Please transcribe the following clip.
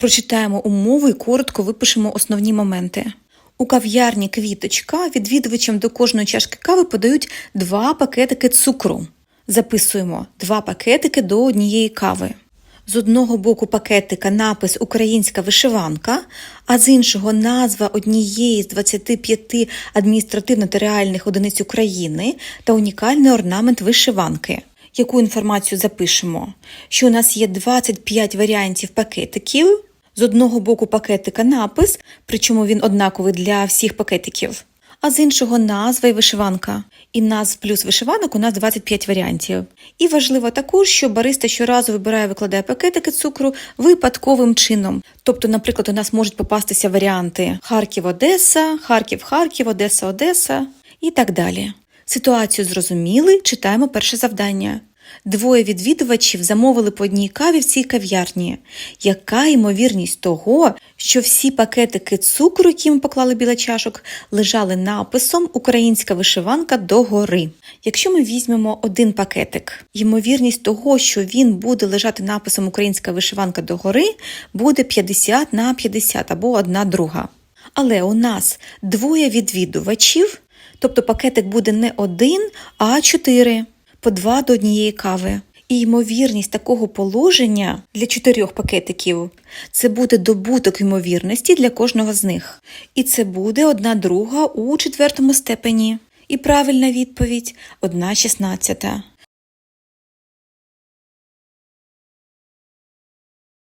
Прочитаємо умови і коротко випишемо основні моменти. У кав'ярні квіточка відвідувачам до кожної чашки кави подають два пакетики цукру. Записуємо два пакетики до однієї кави. З одного боку пакетика напис Українська вишиванка, а з іншого назва однієї з 25 адміністративно-териальних одиниць України та унікальний орнамент вишиванки. Яку інформацію запишемо? Що у нас є 25 варіантів пакетиків. З одного боку пакетика напис, причому він однаковий для всіх пакетиків, а з іншого назва і вишиванка. І назв плюс вишиванок у нас 25 варіантів. І важливо також, що бариста щоразу вибирає викладає пакетики цукру випадковим чином. Тобто, наприклад, у нас можуть попастися варіанти Харків-Одеса, Харків-Харків, Одеса-Одеса і так далі. Ситуацію зрозуміли, читаємо перше завдання. Двоє відвідувачів замовили по одній каві в цій кав'ярні. Яка ймовірність того, що всі пакетики цукру, які ми поклали біля чашок, лежали написом Українська вишиванка догори? Якщо ми візьмемо один пакетик, ймовірність того, що він буде лежати написом Українська вишиванка догори, буде 50 на 50 або одна друга. Але у нас двоє відвідувачів, тобто пакетик буде не один, а чотири по два до однієї кави. І ймовірність такого положення для чотирьох пакетиків це буде добуток ймовірності для кожного з них. І це буде одна друга у четвертому степені. І правильна відповідь одна шістнадцята.